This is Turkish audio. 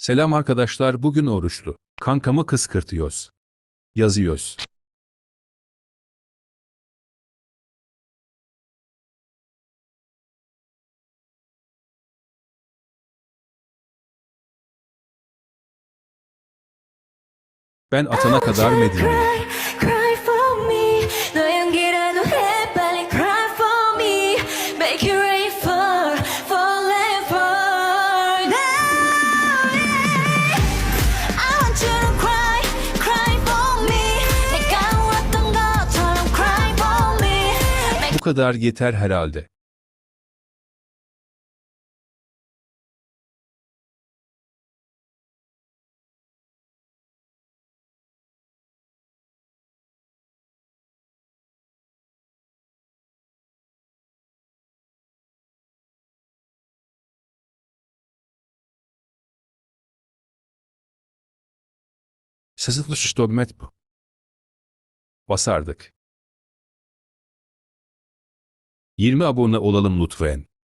Selam arkadaşlar bugün oruçlu. Kankamı kıskırtıyoruz. Yazıyoruz. Ben atana kadar Medine'yim. Cry, cry Bu kadar yeter herhalde. Sızılı ştomet bu. Basardık. 20 abone olalım lütfen.